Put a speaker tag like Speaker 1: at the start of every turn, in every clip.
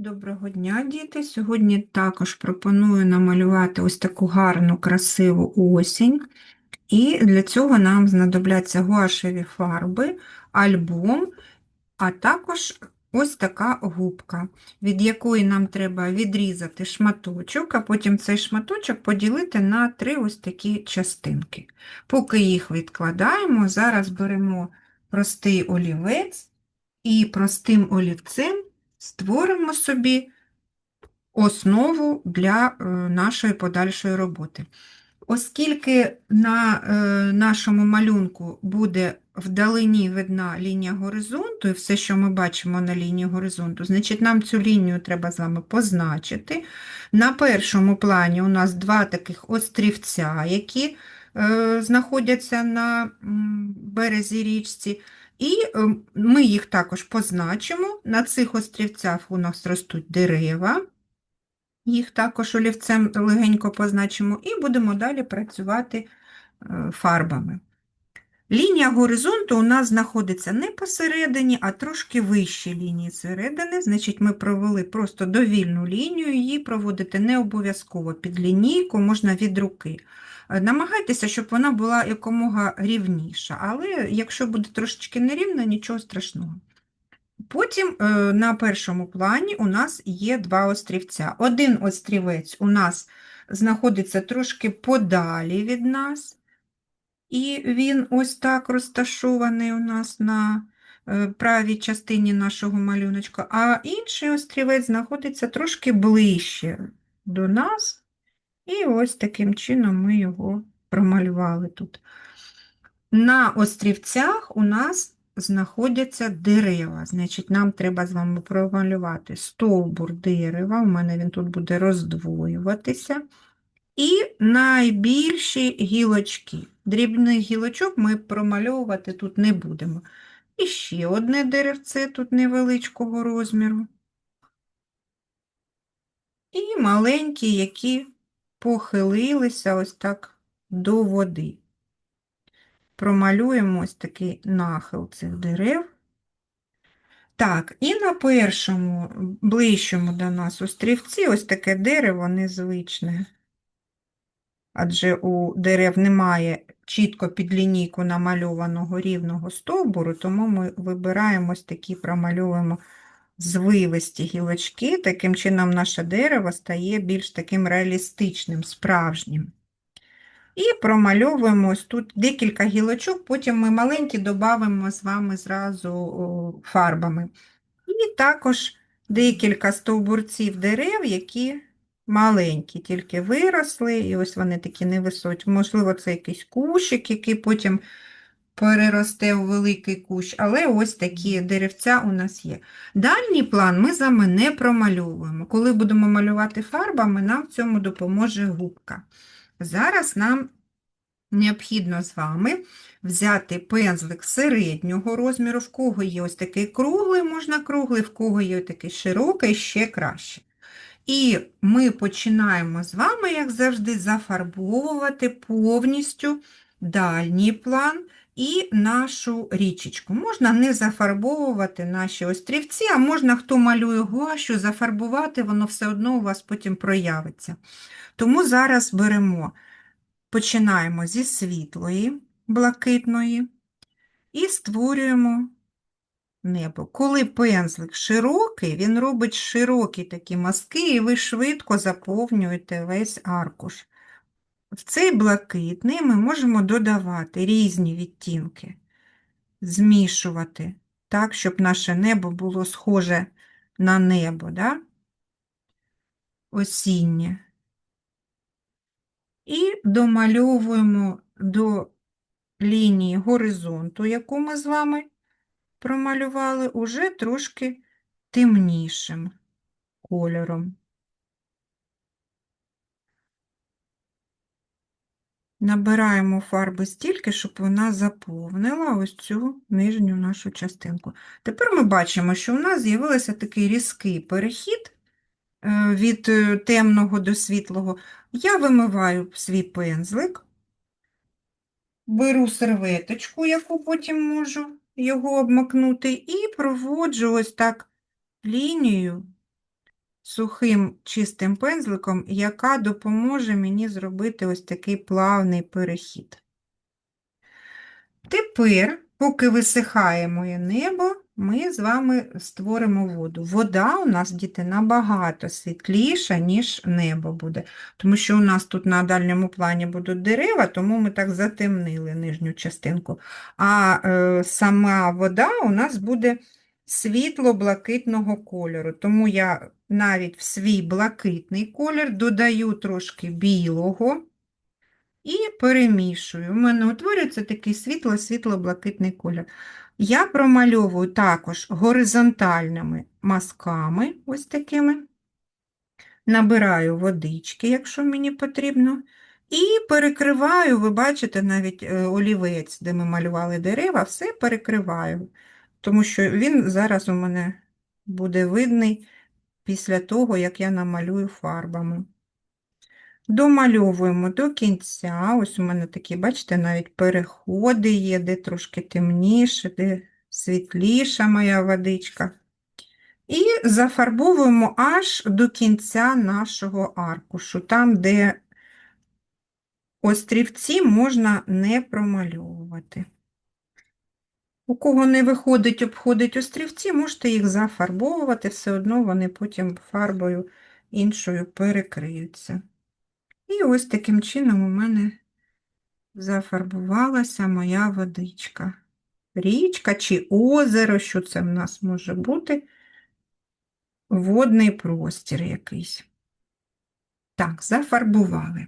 Speaker 1: Доброго дня, діти! Сьогодні також пропоную намалювати ось таку гарну, красиву осінь. І для цього нам знадобляться гуашеві фарби, альбом, а також ось така губка, від якої нам треба відрізати шматочок, а потім цей шматочок поділити на три ось такі частинки. Поки їх відкладаємо, зараз беремо простий олівець і простим олівцем створимо собі основу для е, нашої подальшої роботи. Оскільки на е, нашому малюнку буде вдалині видна лінія горизонту, і все, що ми бачимо на лінії горизонту, значить нам цю лінію треба з вами позначити. На першому плані у нас два таких острівця, які е, знаходяться на березі річці. І е, ми їх також позначимо. На цих острівцях у нас ростуть дерева, їх також олівцем легенько позначимо, і будемо далі працювати е, фарбами. Лінія горизонту у нас знаходиться не посередині, а трошки вище лінії середини. Значить, ми провели просто довільну лінію, її проводити не обов'язково під лінійку, можна від руки. Е, Намагайтеся, щоб вона була якомога рівніша, але якщо буде трошечки нерівна, нічого страшного. Потім е, на першому плані у нас є два острівця. Один острівець у нас знаходиться трошки подалі від нас, і він ось так розташований у нас на е, правій частині нашого малюночка, а інший острівець знаходиться трошки ближче до нас. І ось таким чином ми його промалювали тут. На острівцях у нас знаходяться дерева. Значить, нам треба з вами промалювати стовбур дерева. У мене він тут буде роздвоюватися. І найбільші гілочки. Дрібних гілочок ми промальовувати тут не будемо. І ще одне деревце тут невеличкого розміру. І маленькі, які похилилися ось так до води. Промалюємо ось такий нахил цих дерев. Так, і на першому, ближчому до нас острівці, ось таке дерево незвичне. Адже у дерев немає чітко під лінійку намальованого рівного стовбуру, тому ми вибираємо ось такі, промальовуємо звивисті гілочки. Таким чином наше дерево стає більш таким реалістичним, справжнім. І промальовуємо ось тут декілька гілочок, потім ми маленькі додамо з вами зразу фарбами. І також декілька стовбурців дерев, які маленькі, тільки виросли, і ось вони такі невисокі. Можливо, це якийсь кущик, який потім переросте у великий кущ, але ось такі деревця у нас є. Дальній план ми з вами не промальовуємо. Коли будемо малювати фарбами, нам в цьому допоможе губка. Зараз нам необхідно з вами взяти пензлик середнього розміру, в кого є ось такий круглий, можна круглий, в кого є такий широкий, ще краще. І ми починаємо з вами, як завжди, зафарбовувати повністю дальній план і нашу річечку. Можна не зафарбовувати наші острівці, а можна, хто малює гуашу, зафарбувати, воно все одно у вас потім проявиться. Тому зараз беремо, починаємо зі світлої, блакитної і створюємо небо. Коли пензлик широкий, він робить широкі такі мазки, і ви швидко заповнюєте весь аркуш. В цей блакитний ми можемо додавати різні відтінки, змішувати так, щоб наше небо було схоже на небо, да? осіннє. І домальовуємо до лінії горизонту, яку ми з вами промалювали, уже трошки темнішим кольором. Набираємо фарби стільки, щоб вона заповнила ось цю нижню нашу частинку. Тепер ми бачимо, що у нас з'явився такий різкий перехід е, від е, темного до світлого. Я вимиваю свій пензлик, беру серветочку, яку потім можу його обмакнути, і проводжу ось так лінію сухим чистим пензликом, яка допоможе мені зробити ось такий плавний перехід. Тепер, поки висихає моє небо, ми з вами створимо воду. Вода у нас, діти, набагато світліша, ніж небо буде. Тому що у нас тут на дальньому плані будуть дерева, тому ми так затемнили нижню частинку. А е, сама вода у нас буде світло-блакитного кольору. Тому я навіть в свій блакитний колір додаю трошки білого і перемішую. У мене утворюється такий світло-світло-блакитний колір. Я промальовую також горизонтальними мазками, ось такими. Набираю водички, якщо мені потрібно. І перекриваю, ви бачите, навіть е, олівець, де ми малювали дерева, все перекриваю, тому що він зараз у мене буде видний після того, як я намалюю фарбами. Домальовуємо до кінця. Ось у мене такі, бачите, навіть переходи є, де трошки темніше, де світліша моя водичка. І зафарбовуємо аж до кінця нашого аркушу, там, де острівці можна не промальовувати. У кого не виходить, обходить острівці, можете їх зафарбовувати, все одно вони потім фарбою іншою перекриються. І ось таким чином у мене зафарбувалася моя водичка. Річка чи озеро, що це в нас може бути? Водний простір якийсь. Так, зафарбували.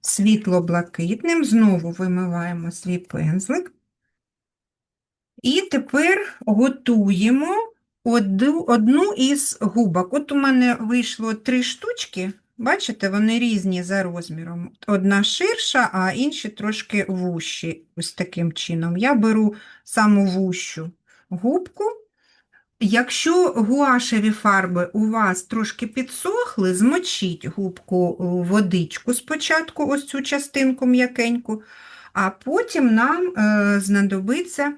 Speaker 1: Світло-блакитним, знову вимиваємо свій пензлик. І тепер готуємо одну, із губок. От у мене вийшло три штучки. Бачите, вони різні за розміром. Одна ширша, а інші трошки вущі. Ось таким чином. Я беру саму вущу губку. Якщо гуашеві фарби у вас трошки підсохли, змочіть губку водичку спочатку, ось цю частинку м'якеньку, а потім нам е, знадобиться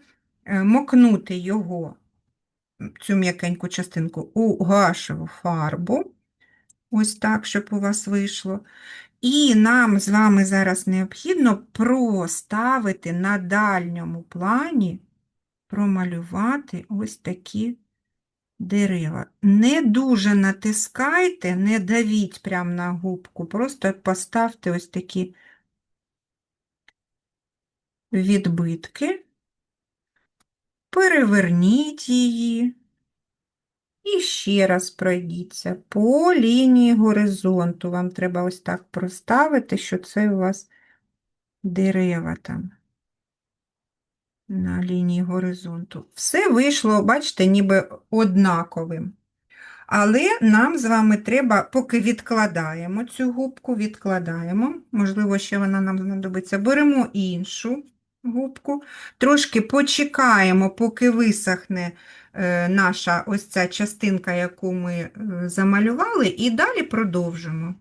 Speaker 1: мокнути його, цю м'якеньку частинку, у гуашеву фарбу. Ось так, щоб у вас вийшло. І нам з вами зараз необхідно проставити на дальньому плані, промалювати ось такі дерева. Не дуже натискайте, не давіть прямо на губку, просто поставте ось такі відбитки, переверніть її. І ще раз пройдіться по лінії горизонту. Вам треба ось так проставити, що це у вас дерева там на лінії горизонту. Все вийшло, бачите, ніби однаковим. Але нам з вами треба, поки відкладаємо цю губку, відкладаємо, можливо, ще вона нам знадобиться, беремо іншу губку, трошки почекаємо, поки висохне е, наша ось ця частинка, яку ми е, замалювали, і далі продовжимо.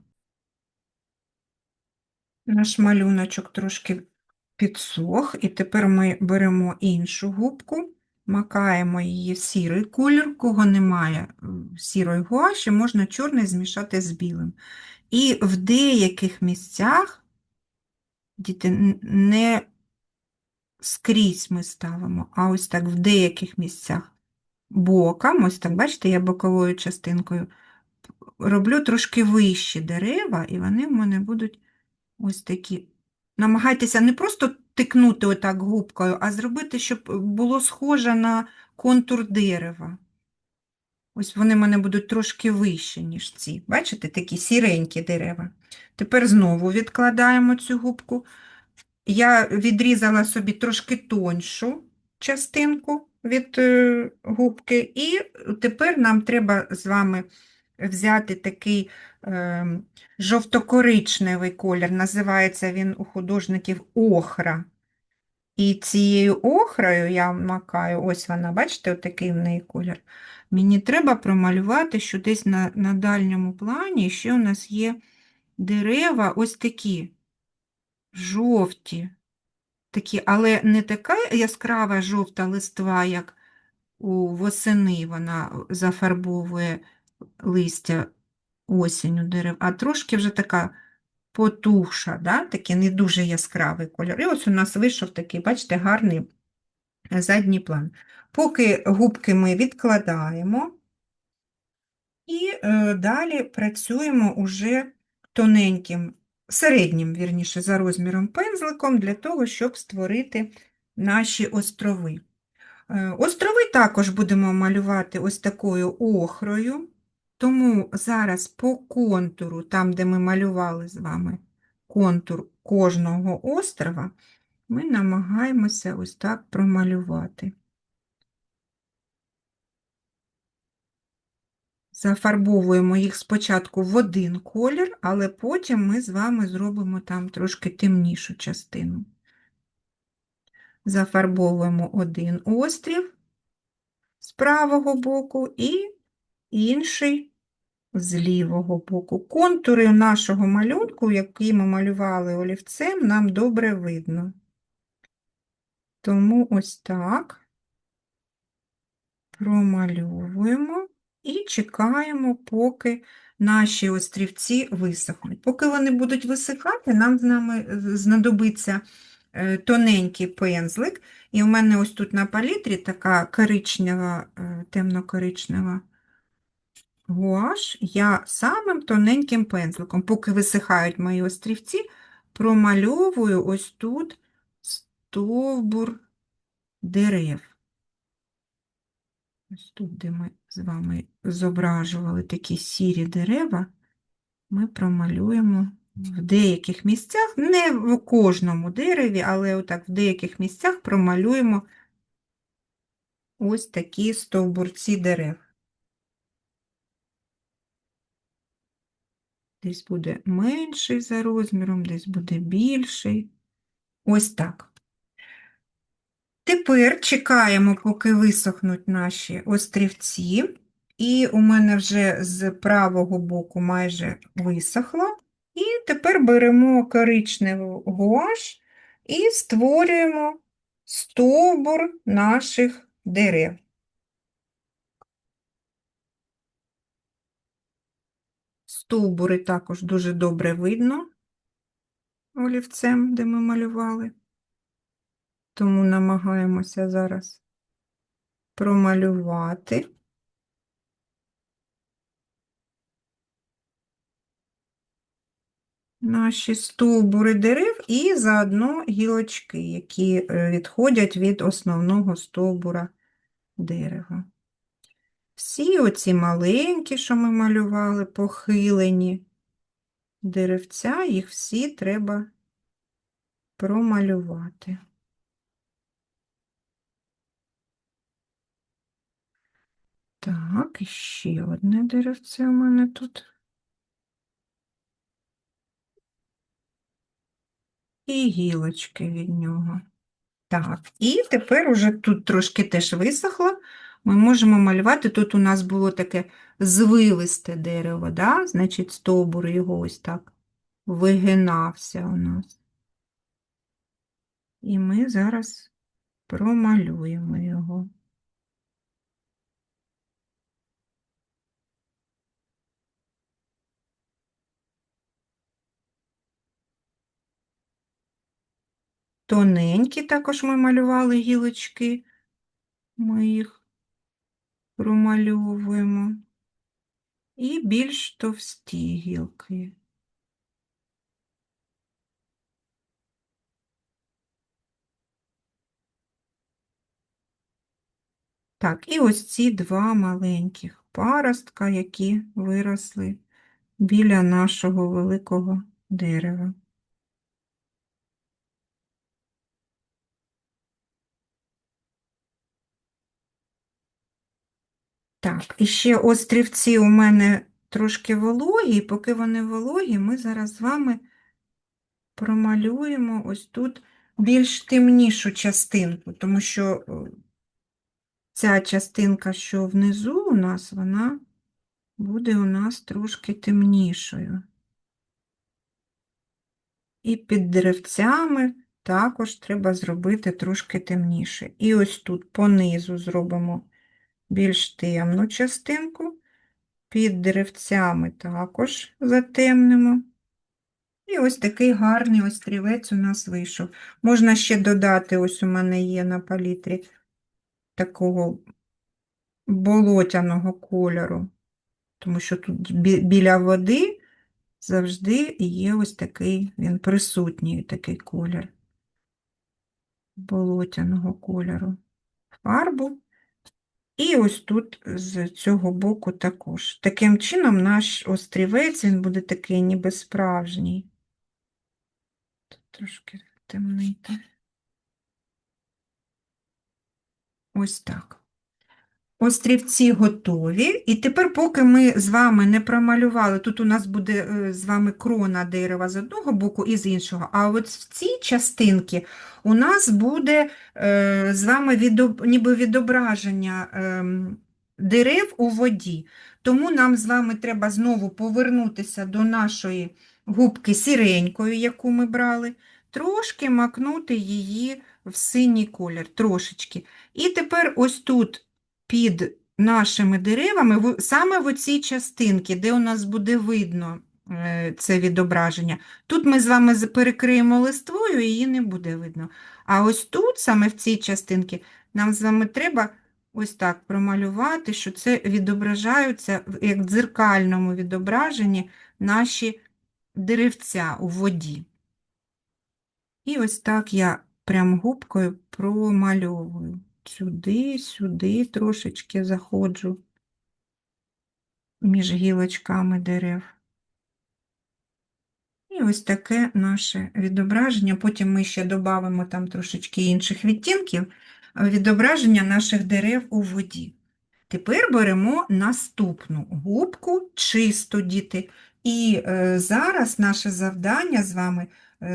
Speaker 1: Наш малюночок трошки підсох, і тепер ми беремо іншу губку, макаємо її в сірий колір, кого немає сірої гуаші, можна чорний змішати з білим. І в деяких місцях, діти, не скрізь ми ставимо, а ось так в деяких місцях боком, ось так, бачите, я боковою частинкою роблю трошки вищі дерева, і вони в мене будуть ось такі. Намагайтеся не просто тикнути отак губкою, а зробити, щоб було схоже на контур дерева. Ось вони в мене будуть трошки вищі, ніж ці. Бачите, такі сіренькі дерева. Тепер знову відкладаємо цю губку. Я відрізала собі трошки тоншу частинку від е, губки, і тепер нам треба з вами взяти такий е, жовто-коричневий колір, називається він у художників охра. І цією охрою я макаю, ось вона, бачите, отакий в неї колір. Мені треба промалювати, що десь на, на дальньому плані ще у нас є дерева ось такі жовті, такі, але не така яскрава жовта листва, як у восени вона зафарбовує листя осінь у дерев, а трошки вже така потухша, да? такий не дуже яскравий кольор. І ось у нас вийшов такий, бачите, гарний задній план. Поки губки ми відкладаємо, і е, далі працюємо уже тоненьким, середнім, вірніше, за розміром пензликом для того, щоб створити наші острови. Е, Острови також будемо малювати ось такою охрою, тому зараз по контуру, там, де ми малювали з вами контур кожного острова, ми намагаємося ось так промалювати. Зафарбовуємо їх спочатку в один колір, але потім ми з вами зробимо там трошки темнішу частину. Зафарбовуємо один острів з правого боку і інший з лівого боку. Контури нашого малюнку, який ми малювали олівцем, нам добре видно. Тому ось так промальовуємо і чекаємо, поки наші острівці висохнуть. Поки вони будуть висихати, нам з нами знадобиться е, тоненький пензлик. І в мене ось тут на палітрі така коричнева, е, темно-коричнева гуаш. Я самим тоненьким пензликом, поки висихають мої острівці, промальовую ось тут стовбур дерев. Ось тут, де ми з вами зображували такі сірі дерева, ми промалюємо в деяких місцях, не в кожному дереві, але отак в деяких місцях промалюємо ось такі стовбурці дерев. Десь буде менший за розміром, десь буде більший. Ось так. Тепер чекаємо, поки висохнуть наші острівці. І у мене вже з правого боку майже висохло. І тепер беремо коричневу гуаш і створюємо стовбур наших дерев. Стовбури також дуже добре видно олівцем, де ми малювали тому намагаємося зараз промалювати. Наші стовбури дерев і заодно гілочки, які е, відходять від основного стовбура дерева. Всі оці маленькі, що ми малювали, похилені деревця, їх всі треба промалювати. Так, і ще одне деревце у мене тут. І гілочки від нього. Так, і тепер уже тут трошки теж висохло. Ми можемо малювати. Тут у нас було таке звилисте дерево, да? значить, стовбур його ось так вигинався у нас. І ми зараз промалюємо його. Тоненькі також ми малювали гілочки, ми їх промальовуємо. І більш товсті гілки. Так, і ось ці два маленьких паростка, які виросли біля нашого великого дерева. Так, і ще острівці у мене трошки вологі, і поки вони вологі, ми зараз з вами промалюємо ось тут більш темнішу частинку, тому що е, ця частинка, що внизу у нас, вона буде у нас трошки темнішою. І під деревцями також треба зробити трошки темніше. І ось тут понизу зробимо більш темну частинку, Під деревцями також затемнимо. І ось такий гарний острівець у нас вийшов. Можна ще додати, ось у мене є на палітрі такого болотяного кольору, тому що тут біля води завжди є ось такий, він присутній такий колір болотяного кольору фарбу. І ось тут з цього боку також. Таким чином наш острівець він буде такий ніби справжній. Тут трошки темнити. Ось так. Острівці готові. І тепер, поки ми з вами не промалювали, тут у нас буде е, з вами крона дерева з одного боку і з іншого, а от в цій частинці у нас буде е, з вами відоб... ніби відображення ем, дерев у воді. Тому нам з вами треба знову повернутися до нашої губки сіренької, яку ми брали, трошки макнути її в синій колір, трошечки. І тепер ось тут під нашими деревами, саме в оцій частинці, де у нас буде видно е, це відображення. Тут ми з вами перекриємо листвою, її не буде видно. А ось тут, саме в цій частинці, нам з вами треба ось так промалювати, що це відображаються як в дзеркальному відображенні наші деревця у воді. І ось так я прям губкою промальовую. Сюди, сюди трошечки заходжу між гілочками дерев. І ось таке наше відображення. Потім ми ще додамо там трошечки інших відтінків, відображення наших дерев у воді. Тепер беремо наступну губку, чисту, діти. І е, зараз наше завдання з вами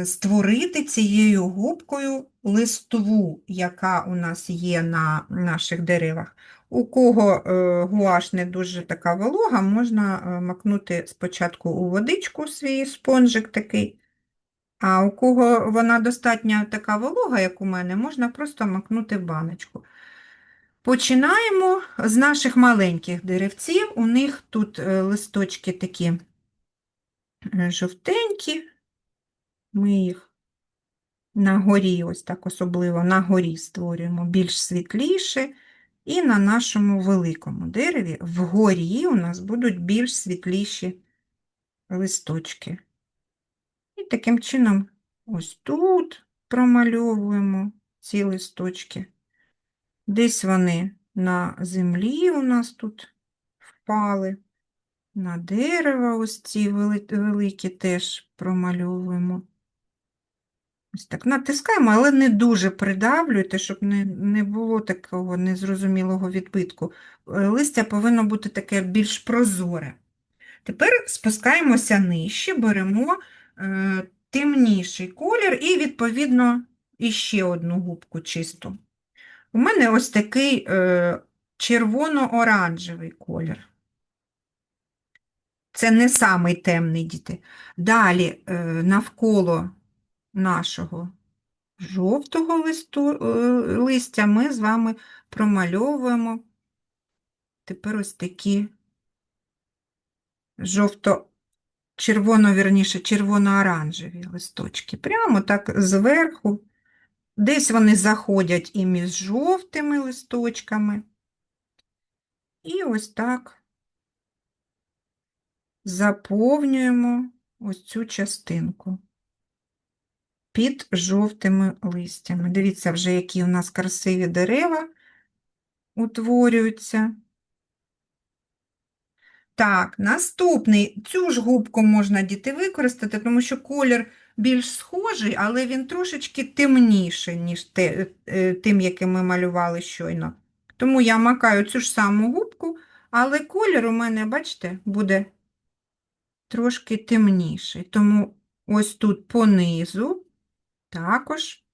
Speaker 1: створити цією губкою листву, яка у нас є на наших деревах. У кого е, гуаш не дуже така волога, можна е, макнути спочатку у водичку свій спонжик такий, а у кого вона достатньо така волога, як у мене, можна просто макнути в баночку. Починаємо з наших маленьких деревців. У них тут е, листочки такі е, жовтенькі. Ми їх на горі, ось так особливо на горі створюємо більш світліше. І на нашому великому дереві вгорі у нас будуть більш світліші листочки. І таким чином ось тут промальовуємо ці листочки. Десь вони на землі у нас тут впали, на дерева ось ці великі теж промальовуємо. Ось так натискаємо, але не дуже придавлюйте, щоб не, не було такого незрозумілого відбитку. Е, Листя повинно бути таке більш прозоре. Тепер спускаємося нижче, беремо е, темніший колір і, відповідно, іще одну губку чисту. У мене ось такий е, червоно-оранжевий колір. Це не самий темний, діти. Далі е, навколо нашого жовтого листу, е, листя ми з вами промальовуємо тепер ось такі жовто червоно, вірніше, червоно-оранжеві листочки. Прямо так зверху. Десь вони заходять і між жовтими листочками. І ось так заповнюємо ось цю частинку під жовтими листями. Дивіться вже, які у нас красиві дерева утворюються. Так, наступний. Цю ж губку можна діти використати, тому що колір більш схожий, але він трошечки темніший, ніж те, е, тим, яким ми малювали щойно. Тому я макаю цю ж саму губку, але колір у мене, бачите, буде трошки темніший. Тому ось тут понизу також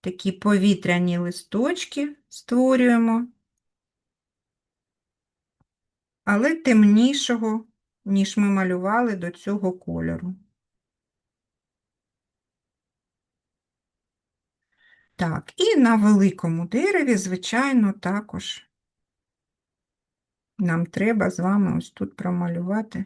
Speaker 1: такі повітряні листочки створюємо. але темнішого, ніж ми малювали до цього кольору. Так, і на великому дереві, звичайно, також нам треба з вами ось тут промалювати.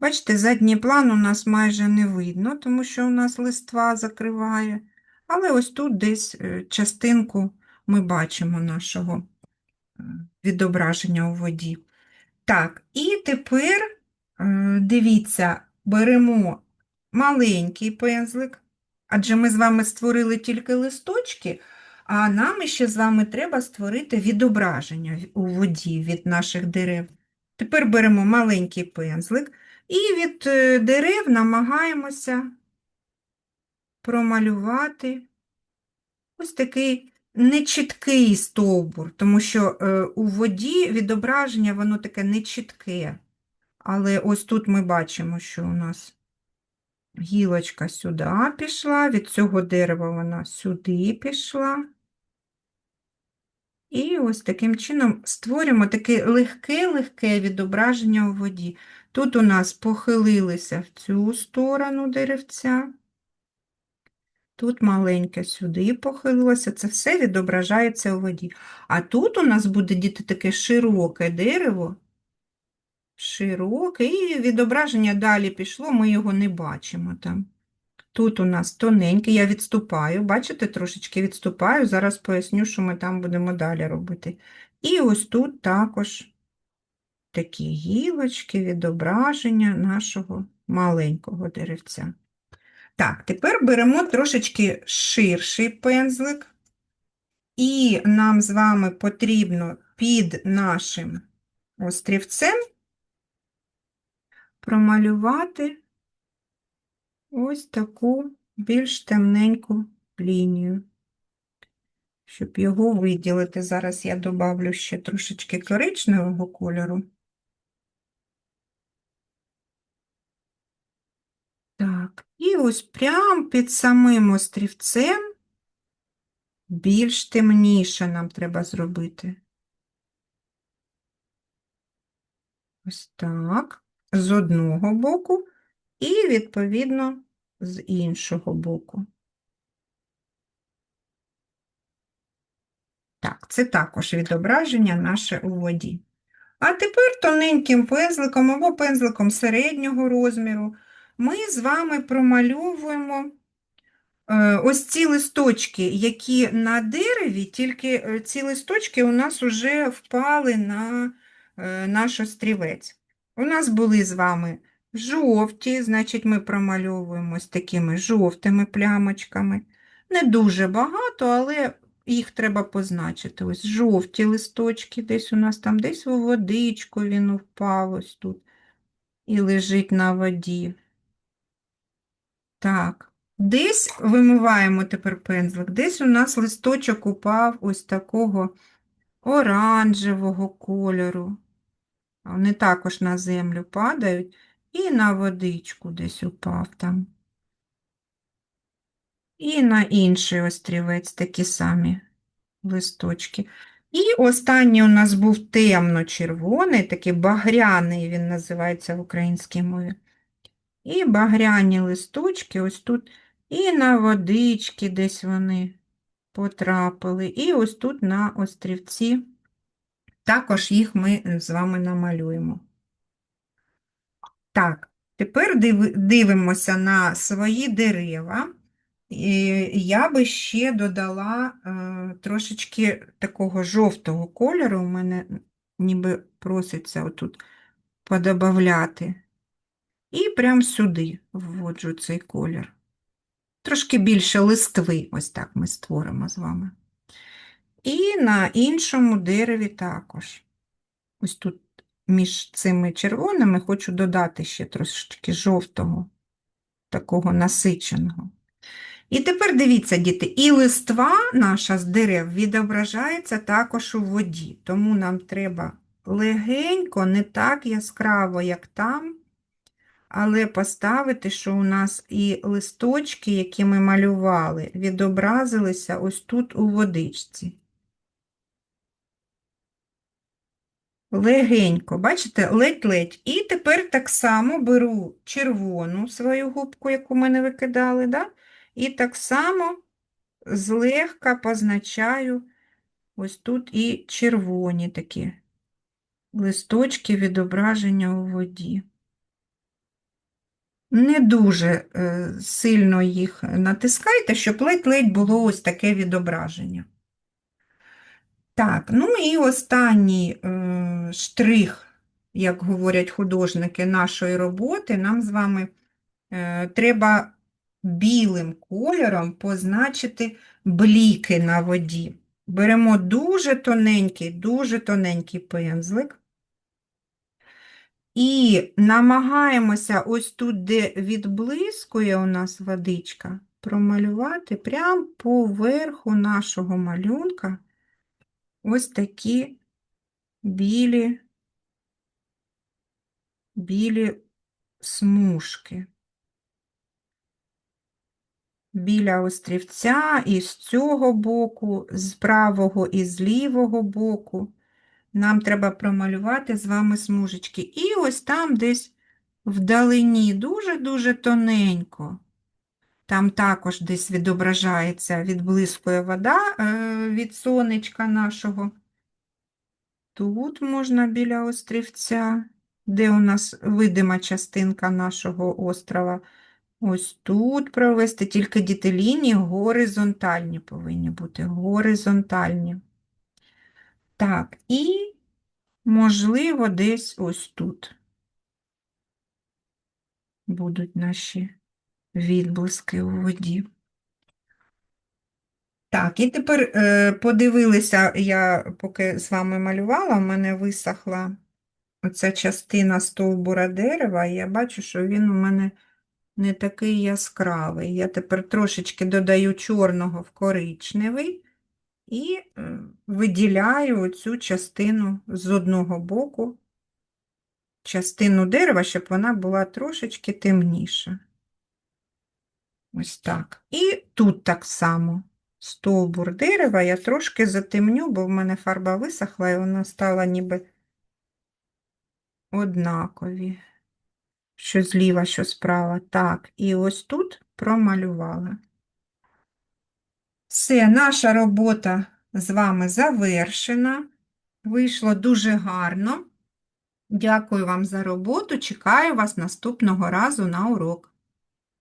Speaker 1: Бачите, задній план у нас майже не видно, тому що у нас листва закриває. Але ось тут десь е, частинку ми бачимо нашого відображення у воді. Так, і тепер е, дивіться, беремо маленький пензлик, адже ми з вами створили тільки листочки, а нам ще з вами треба створити відображення у воді від наших дерев. Тепер беремо маленький пензлик і від е, дерев намагаємося промалювати ось такий нечіткий стовбур, тому що е, у воді відображення воно таке нечітке. Але ось тут ми бачимо, що у нас гілочка сюди пішла, від цього дерева вона сюди пішла. І ось таким чином створюємо таке легке-легке відображення у воді. Тут у нас похилилися в цю сторону деревця. Тут маленьке сюди похилилося, це все відображається у воді. А тут у нас буде діти таке широке дерево, широке, і відображення далі пішло, ми його не бачимо там. Тут у нас тоненьке, я відступаю, бачите, трошечки відступаю, зараз поясню, що ми там будемо далі робити. І ось тут також такі гілочки, відображення нашого маленького деревця. Так, тепер беремо трошечки ширший пензлик, і нам з вами потрібно під нашим острівцем промалювати ось таку більш темненьку лінію. Щоб його виділити, зараз я добавлю ще трошечки коричневого кольору. Так, і ось прямо під самим острівцем більш темніше нам треба зробити. Ось так, з одного боку і, відповідно, з іншого боку. Так, це також відображення наше у воді. А тепер тоненьким пензликом або пензликом середнього розміру ми з вами промальовуємо е, ось ці листочки, які на дереві, тільки е, ці листочки у нас вже впали на е, наш острівець. У нас були з вами жовті, значить, ми промальовуємо з такими жовтими плямочками. Не дуже багато, але їх треба позначити. Ось жовті листочки, десь у нас там, десь у водичку він впав ось тут і лежить на воді. Так, десь вимиваємо тепер пензлик, десь у нас листочок упав ось такого оранжевого кольору. Вони також на землю падають і на водичку десь упав там. І на інший острівець такі самі листочки. І останній у нас був темно-червоний, такий багряний, він називається в українській мові. І багряні листочки ось тут, і на водички десь вони потрапили. І ось тут на острівці також їх ми з вами намалюємо. Так, тепер дивимося на свої дерева. І я би ще додала е, трошечки такого жовтого кольору, у мене ніби проситься отут подобавляти. І прямо сюди вводжу цей колір. Трошки більше листви, ось так ми створимо з вами. І на іншому дереві також. Ось тут між цими червоними хочу додати ще трошки жовтого, такого насиченого. І тепер дивіться, діти, і листва наша з дерев відображається також у воді, тому нам треба легенько, не так яскраво, як там, але поставити, що у нас і листочки, які ми малювали, відобразилися ось тут у водичці. Легенько, бачите, ледь-ледь. І тепер так само беру червону свою губку, яку ми не викидали, да? і так само злегка позначаю ось тут і червоні такі листочки відображення у воді. Не дуже е, сильно їх натискайте, щоб ледь-ледь було ось таке відображення. Так, ну і останній е, штрих, як говорять художники нашої роботи, нам з вами е, треба білим кольором позначити бліки на воді. Беремо дуже тоненький, дуже тоненький пензлик. І намагаємося ось тут, де відблискує у нас водичка, промалювати прямо поверху нашого малюнка ось такі білі, білі смужки. Біля острівця і з цього боку, з правого і з лівого боку. Нам треба промалювати з вами смужечки. І ось там десь вдалині, дуже-дуже тоненько. Там також десь відображається, відблискує вода е, від сонечка нашого. Тут можна біля острівця, де у нас видима частинка нашого острова. Ось тут провести, тільки діти лінії горизонтальні повинні бути, горизонтальні. Так, і, можливо, десь ось тут будуть наші відблиски у воді. Так, і тепер е, подивилися, я поки з вами малювала, в мене висохла оця частина стовбура дерева, і я бачу, що він у мене не такий яскравий. Я тепер трошечки додаю чорного в коричневий і е, виділяю оцю частину з одного боку, частину дерева, щоб вона була трошечки темніша. Ось так. І тут так само. Стовбур дерева я трошки затемню, бо в мене фарба висохла, і вона стала ніби однакові. Що зліва, що справа. Так, і ось тут промалювала. Все, наша робота з вами завершена. Вийшло дуже гарно. Дякую вам за роботу. Чекаю вас наступного разу на урок.